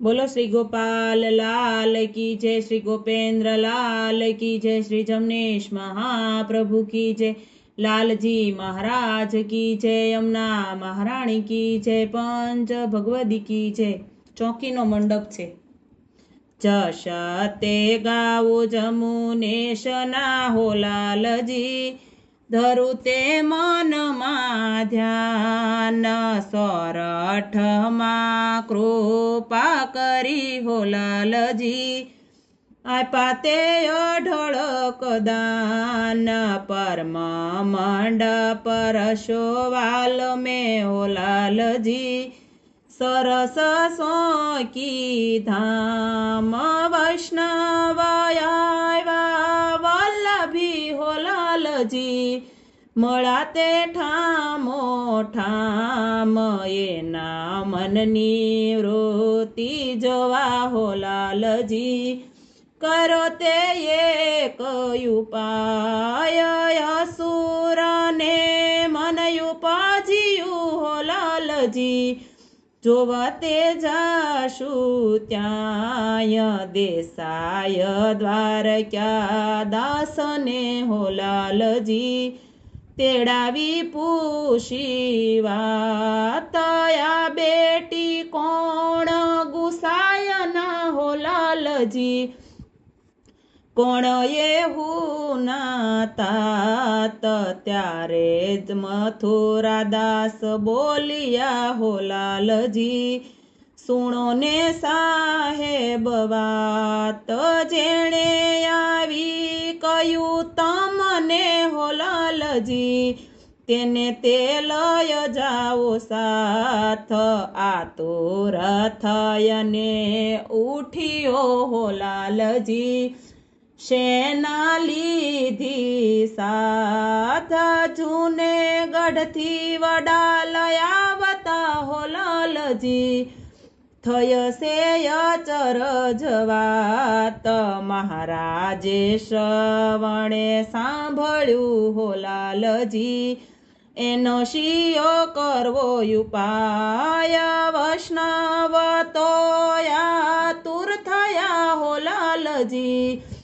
બોલો શ્રી ગોપાલ લાલ કી જય શ્રી ગોપેન્દ્ર લાલ કી જય શ્રી જમનેશ મહાપ્રભુ કી જય. લાલજી મહારાજ કી જય, યમુના મહારાણી કી જય, પંચ ભગવદી કી જય. ચોકીનો મંડપ છે. જશ તે ગાવો જમુનેશ, ના હો લાલજી. ધરું તે મનમાં ધ્યાન સોરઠમાં કૃપા કરી હો લાલજી. આપા તે અઢળક દાન, પરમ મંડપ રશોવાલ મેં હો લાલજી. સરસ સોકી ધામ વૈષ્ણવયા લાલજી મળા તે ઠામો ઠામ એના મનની વૃત્તિ જોવા હો લાલજી. કરો તે એક ઉપાય, અસુરને મન ઉપાજ્યું હો લાલજી. જોવા તે જાશું ત્યાંય દેસાય દ્વારક્યા દાસને હોલાલજી તેડાવી પૂછી વાતયા બેટી કોણ ગુસાય ના હો લાલજી કોણ એવું ના તાત ત્યારે જ મથુરા દાસ બોલિયા, હો લાલજી, સુણો ને સાહેબ વાત. જેણે આવી કયું તમને, હો લાલજી, તેને તે લય જાઓ સાથ. આ તો રથયને ઉઠ્યો, હો લાલજી શેના લીધી સાથ જૂને ગઢથી વડા લયાવતા હો લાલજી થયસે અચર જવાત મહારાજે શ્રવણે સાંભળ્યું હો લાલજી એનો શિયો કરવો ઉપાય વૈષ્ણવ તો તુર થયા હો લાલજી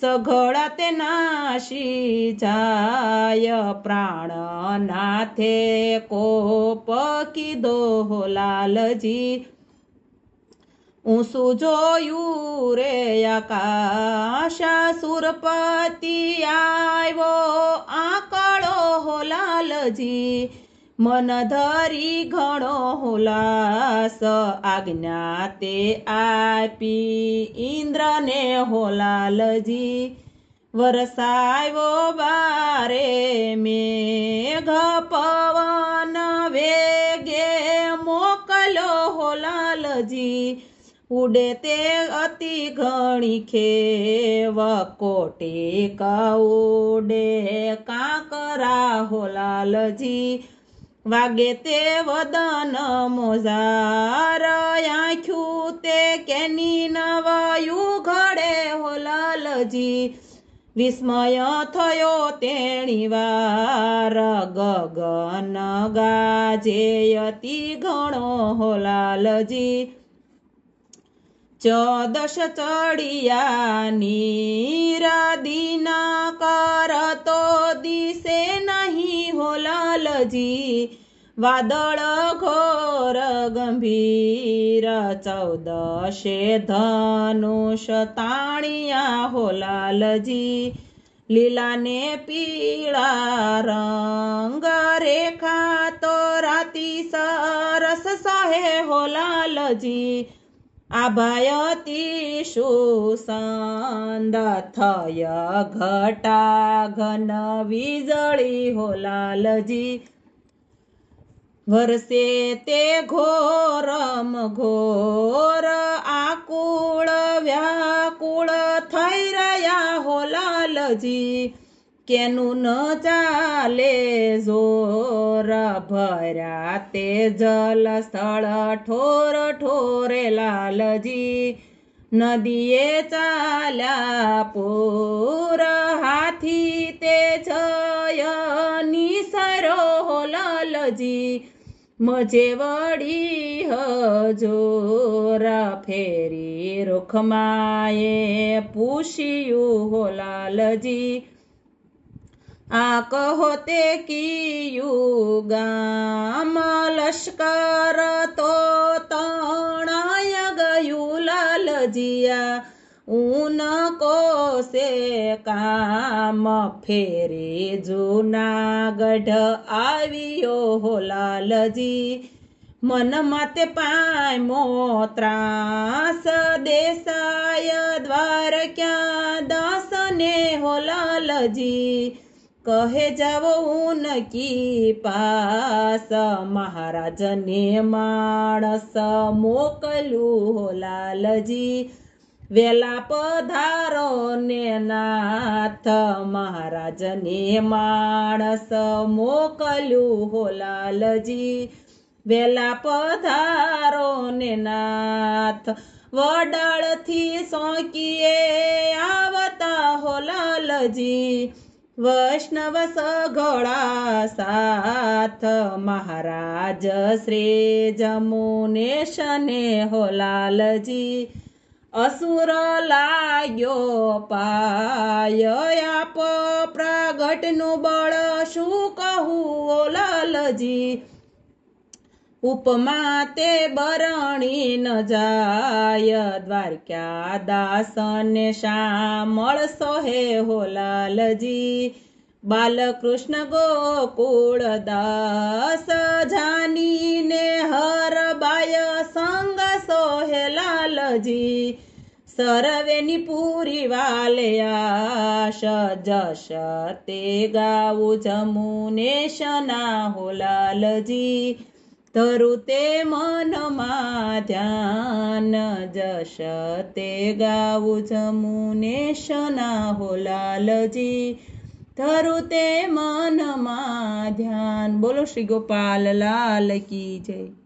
સઘળા તે નાશી જાય પ્રાણ નાથે કોપ કીધો લાલજી. ઊંસું જોયું રે આકાશ સુરપતિ આવ્યો આકળો લાલજી. મન ધરી ઘણો હોલાસ આજ્ઞા તે આપી ઇન્દ્રને હોલાલજી, વરસાયો બારે મેઘ પવન વેગે મોકલો હોલાલજી. ઉડે તે અતિ ઘણી ખેવ, કોટી કઉડે કાંકરા હો લાલજી વાગે તે વદન મોઝાર આંખ્યું તે કેની નવાયું ઘડે હો લાલજી. વિસ્મય થયો તેણી વાર, ગગન ગાજે અતિ ઘણો હો લાલજી. ચૌદશ ચડિયા નીરાદીના કરતો લાલજી વાદળ ઘોર ગંભીર ચૌદશે ધનુષ તાણિયા હો લાલજી. લીલાને પીળા રંગ રેખા તો રાતી સરસ સહે હો લાલજી. આભાયતિ સુસંદ થય ઘટા ઘન વીજળી હો લાલજી. વરસે તે ઘોરમ ઘોર આકુળ વ્યાકુળ થઈ રહ્યા હો લાલજી. કેનું ન ચાલે જોર ભર્યા તે જલ સ્થળ ઠોર ઠોરે લાલજી. નદીએ ચાલ્યા પૂર હાથી તે જય નિસરો લાલજી. મજે વળી હજોરા ફેરી રૂખમાએ પૂછ્યું, હો લાલજી, આ કહો તે કિયું ગામ? લશ્કર તો તણાય ગયું લાલજીયા ઊન કોસે કામ ફેરે જૂનાગઢ આવ્યો હો લાલજી મન માતે પામો ત્રાસ દેસાય દ્વાર ક્યાં દાસને હો લાલજી કહે જાવો ઉનકી પાસ મહારાજને માણસ મોકલું હો લાલજી વેલા પધારો ને નાથ મહારાજને માણસ મોકલ્યું હો લાલજી. વેલા પધારો ને નાથ વડાળથી સોંકીએ આવતા હો લાલજી. વૈષ્ણવ સઘળા સાથ, મહારાજ શ્રી જમુનેશને હો લાલજી. અસુર લાગ્યો પાય આપ પ્રગટનું બળ શું કહું લાલજી? ઉપમા તે બરણી ન જાય, દ્વારકા દાસને શામળ સોહે હો લાલજી? બાલકૃષ્ણ ગોકુળ દાસ જાનીને હર બાય સંગ સોહે લાલજી સરવેની પૂરી વાલે આશ, જશ તે ગાવું જમુનેશના હો લાલજી. ધરું તે મનમાં ધ્યાન, જશ તે ગાવું જમુનેશના હો લાલજી. ધરું તે મનમાં ધ્યાન, બોલો શ્રી ગોપાલ લાલ કી જય.